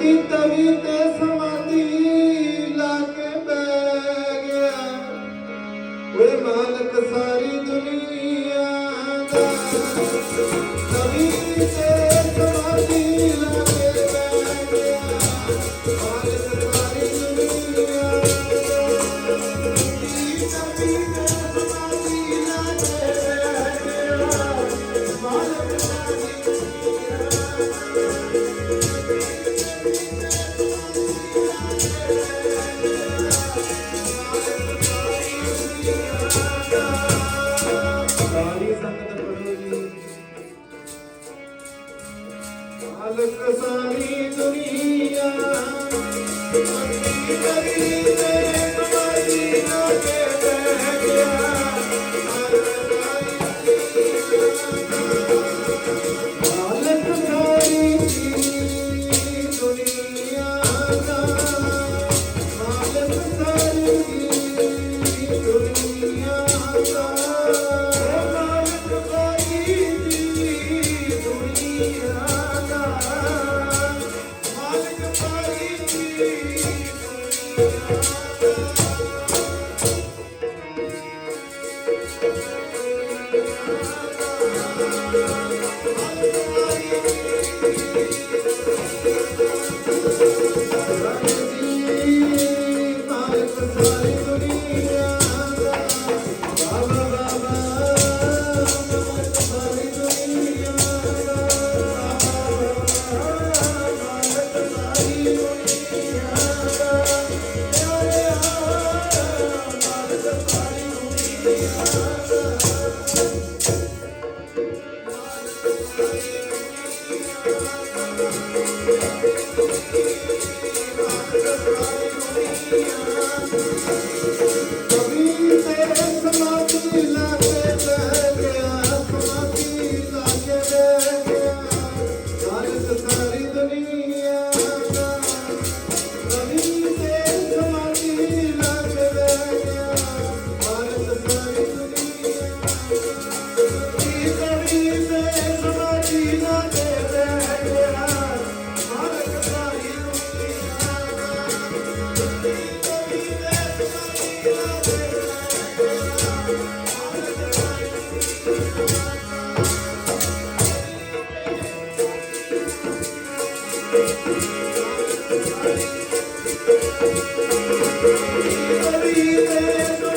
ਧਰਤੀ ਤਵੀ ਤੇ ਸਮਾਧੀ ਲਾ ਕੇ ਬੈ ਗਿਆ। ਓਏ ਮਾਲਕ ਸਾਰੀ ਦੁਨੀਆ ਦਾ ਸਾਰੀ ਦੁਨੀਆ। Thank you. Thank you.